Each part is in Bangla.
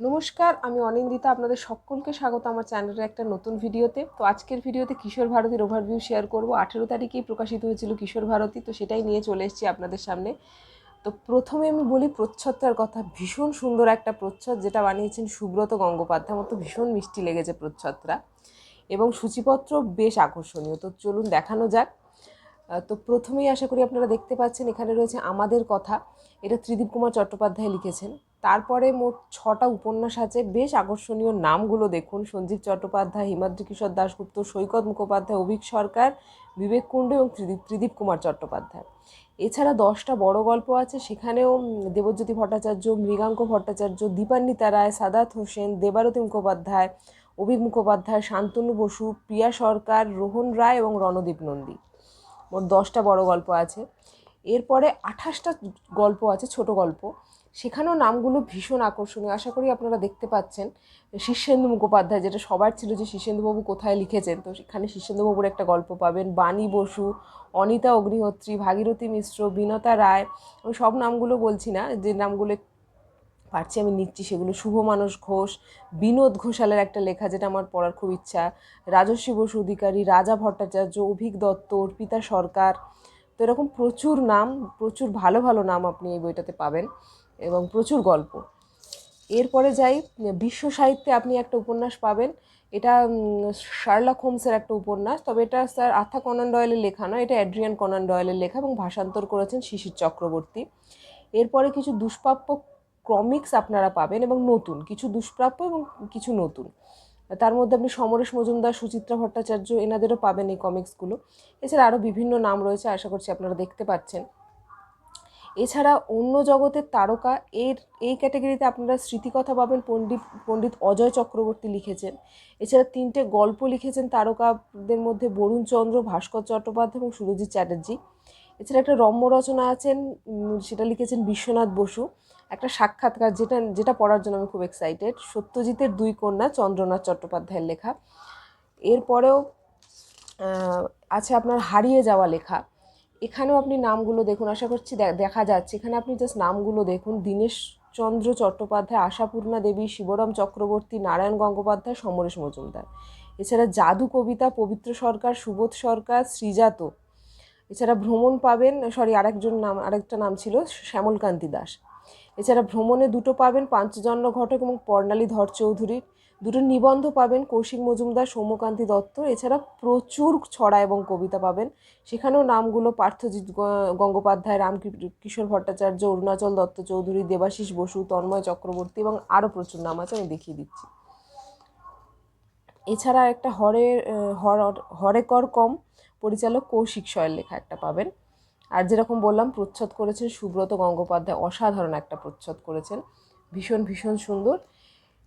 নমস্কার, আমি অনিন্দিতা, আপনাদের সকলকে স্বাগত আমার চ্যানেলের একটা নতুন ভিডিওতে। তো আজকের ভিডিওতে কিশোর ভারতীর ওভারভিউ শেয়ার করব। আঠেরো তারিখেই প্রকাশিত হয়েছিল কিশোর ভারতী, তো সেটাই নিয়ে চলে এসেছি আপনাদের সামনে। তো প্রথমে আমি বলি, প্রচ্ছদটার কথা, ভীষণ সুন্দর একটা প্রচ্ছদ, যেটা বানিয়েছেন সুব্রত গঙ্গোপাধ্যায়। আমার তো ভীষণ মিষ্টি লেগেছে প্রচ্ছদটা। এবং সূচিপত্র বেশ আকর্ষণীয়। তো চলুন দেখানো যাক। তো প্রথমেই আশা করি আপনারা দেখতে পাচ্ছেন, এখানে রয়েছে আমাদের কথা। এটা ত্রিদীপ কুমার চট্টোপাধ্যায় লিখেছেন। তারপরে মোট ছটা উপন্যাস আছে। বেশ আকর্ষণীয় নামগুলো দেখুন। সঞ্জীব চট্টোপাধ্যায়, হিমাদ্রি কিশোর দাশগুপ্ত, সৈকত মুখোপাধ্যায়, অভিক সরকার, বিবেক কুণ্ডু এবং ত্রিদীপ ত্রিদীপ কুমার চট্টোপাধ্যায়। এছাড়া দশটা বড় গল্প আছে। সেখানেও দেবজ্যোতি ভট্টাচার্য, মৃগাঙ্ক ভট্টাচার্য দীপান্বিতা রায় সাদাত হোসেন, দেবারতী মুখোপাধ্যায়, অভিক মুখোপাধ্যায়, শান্তনু বসু, প্রিয়া সরকার, রোহন রায় এবং রণদীপ নন্দী। মোট দশটা বড় গল্প আছে। এরপরে আঠাশটা গল্প আছে, ছোট গল্প। সেখানেও নামগুলো ভীষণ আকর্ষণীয়। আশা করি আপনারা দেখতে পাচ্ছেন শীর্ষেন্দু মুখোপাধ্যায়, যেটা সবার ছিল যে শীর্ষেন্দুবাবু কোথায় লিখেছেন? তো সেখানে শীর্ষেন্দুবাবুর একটা গল্প পাবেন। বাণী বসু, অনিতা অগ্নিহোত্রী, ভাগীরথী মিশ্র, বিনতা রায়, আমি সব নামগুলো বলছি না, যে নামগুলো পারছি আমি নিচ্ছি, সেগুলো শুভ মানস ঘোষ, বিনোদ ঘোষালের একটা লেখা যেটা আমার পড়ার খুব ইচ্ছা, রাজস্বী বসু অধিকারী, রাজা ভট্টাচার্য, অভিক দত্ত, অর্পিতা সরকার। তো এরকম প্রচুর নাম, প্রচুর ভালো ভালো নাম আপনি এই বইটাতে পাবেন। এবং প্রচুর গল্প। এরপরে যাই, বিশ্ব সাহিত্যে আপনি একটা উপন্যাস পাবেন। এটা শার্লক হোমসের একটা উপন্যাস, তবে এটা স্যার আর্থা কনান ডয়েলের লেখা নয়, এটা অ্যাড্রিয়ান কনান ডয়েলের লেখা এবং ভাষান্তর করেছেন শিশির চক্রবর্তী। এরপরে কিছু দুষ্প্রাপ্য ক্রমিক্স আপনারা পাবেন এবং নতুন, কিছু দুষ্প্রাপ্য এবং কিছু নতুন। তার মধ্যে আপনি সমরেশ মজুমদার, সুচিত্রা ভট্টাচার্য, এনাদেরও পাবেন এই কমিক্সগুলো। এছাড়া আরও বিভিন্ন নাম রয়েছে, আশা করছি আপনারা দেখতে পাচ্ছেন। এছাড়া অন্য জগতের তারকা এর, এই ক্যাটাগরিতে আপনারা স্মৃতিকথা পাবেন পণ্ডিত পণ্ডিত অজয় চক্রবর্তী লিখেছেন। এছাড়া তিনটে গল্প লিখেছেন তারকাদের মধ্যে বরুণ চন্দ্র, ভাস্কর চট্টোপাধ্যায় এবং সুরজিৎ চ্যাটার্জি। এছাড়া একটা রম্য রচনা আছেন সেটা লিখেছেন বিশ্বনাথ বসু। একটা সাক্ষাৎকার যেটা যেটা পড়ার জন্য আমি খুব এক্সাইটেড সত্যজিতের দুই কন্যা চন্দ্রনাথ চট্টোপাধ্যায়ের লেখা। এরপরেও আছে আপনার হারিয়ে যাওয়া লেখা। এখানেও আপনি নামগুলো দেখুন, আশা করছি দেখা যাচ্ছে। এখানে আপনি জাস্ট নামগুলো দেখুন। দীনেশ চন্দ্র চট্টোপাধ্যায়, আশাপূর্ণা দেবী, শিবরাম চক্রবর্তী, নারায়ণ গঙ্গোপাধ্যায়, সমরেশ মজুমদার। এছাড়া জাদু কবিতা, পবিত্র সরকার, সুবোধ সরকার শ্রীজাত এছাড়া ভ্রমণ পাবেন, সরি, আরেকজন নাম, আরেকটা নাম ছিল শ্যামলকান্তি দাস। এছাড়া ভ্রমণে দুটো পাবেন পাঞ্চজন্য ঘটক এবং পর্ণালী ধর চৌধুরীর দুটো নিবন্ধ পাবেন কৌশিক মজুমদার, সৌম্যকান্তি দত্ত। এছাড়া প্রচুর ছড়া এবং কবিতা পাবেন। সেখানেও নামগুলো পার্থজিৎ গঙ্গোপাধ্যায় রাম কিশোর ভট্টাচার্য, অরুণাচল দত্ত চৌধুরী, দেবাশিস বসু, তন্ময় চক্রবর্তী এবং আরও প্রচুর নাম আছে, আমি দেখিয়ে দিচ্ছি। এছাড়া একটা হরে হর- হরেকর কম পরিচালক কৌশিক সয়ের লেখা একটা পাবেন। আর যেরকম বললাম, প্রচ্ছদ করেছেন সুব্রত গঙ্গোপাধ্যায়। অসাধারণ একটা প্রচ্ছদ করেছেন। ভীষণ ভীষণ সুন্দর।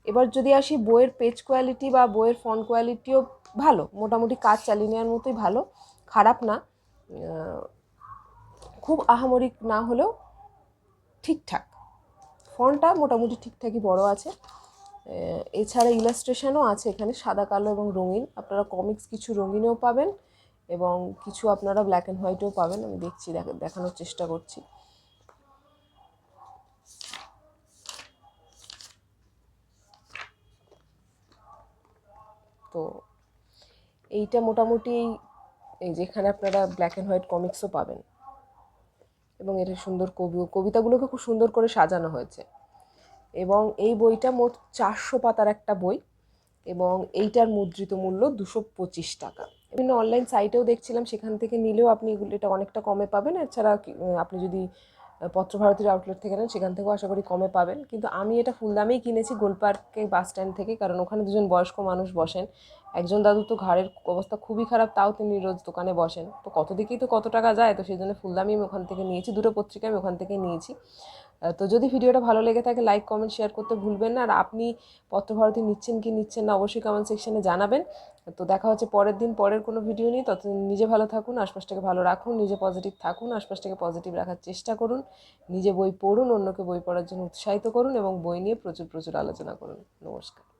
এবার যদি আসি, বইয়ের পেজ কোয়ালিটি বা বইয়ের ফন্ট কোয়ালিটিও ভালো। মোটামুটি কাজ চালিয়ে নেওয়ার মতোই ভালো। খারাপ না। খুব আহামরিক না হলেও ঠিকঠাক। ফন্টটা মোটামুটি ঠিকঠাকই বড় আছে। এছাড়া ইলাস্ট্রেশনও আছে এখানে সাদা, কালো এবং রঙিন। আপনারা কমিক্স কিছু রঙিনেও পাবেন। এবং কিছু আপনারা ব্ল্যাক অ্যান্ড হোয়াইটেও পাবেন, আমি দেখছি, দেখ- দেখানোর চেষ্টা করছি। তো এইটা মোটামুটি এই যেখানে আপনারা ব্ল্যাক অ্যান্ড হোয়াইট কমিক্সও পাবেন। এবং এটা সুন্দর কবি, কবিতাগুলোকে খুব সুন্দর করে সাজানো হয়েছে। এবং এই বইটা মোট চারশো পাতার একটা বই এবং এইটার মুদ্রিত মূল্য দুশো পঁচিশ টাকা। বিভিন্ন অনলাইন সাইটেও দেখছিলাম, সেখান থেকে নিলেও আপনি এগুলো, এটা অনেকটা কমে পাবেন। এছাড়া আপনি যদি পত্র পত্রভারতীর আউটলেট থেকে নেন, সেখান থেকেও আশা করি কমে পাবেন। কিন্তু আমি এটা ফুল দামেই কিনেছি গোলপার্কে বাস স্ট্যান্ড থেকে, কারণ ওখানে দুজন বয়স্ক মানুষ বসেন। একজন দাদু তো ঘাড়ের অবস্থা খুবই খারাপ, তাও তিনি রোজ দোকানে বসেন। তো কত দিকেই তো কত টাকা যায়, তো সেই জন্য ফুল দামই আমি ওখান থেকে নিয়েছি, দুটো পত্রিকা আমি ওখান থেকে নিয়েছি। তো যদি ভিডিওটা ভালো লেগে থাকে লাইক কমেন্ট শেয়ার করতে ভুলবেন না। আর আপনি পত্রভারতী নিচ্ছেন কি নিচ্ছেন না, অবশ্যই কমেন্ট সেকশনে জানাবেন। তো দেখা হচ্ছে পরের দিন, পরের কোনো ভিডিও নিয়ে। ততদিন নিজে ভালো থাকুন, আশপাশটাকে ভালো রাখুন, নিজে পজিটিভ থাকুন, আশপাশটাকে পজিটিভ রাখার চেষ্টা করুন। নিজে বই পড়ুন, অন্যকে বই পড়ার জন্য উৎসাহিত করুন এবং বই নিয়ে প্রচুর প্রচুর আলোচনা করুন। নমস্কার।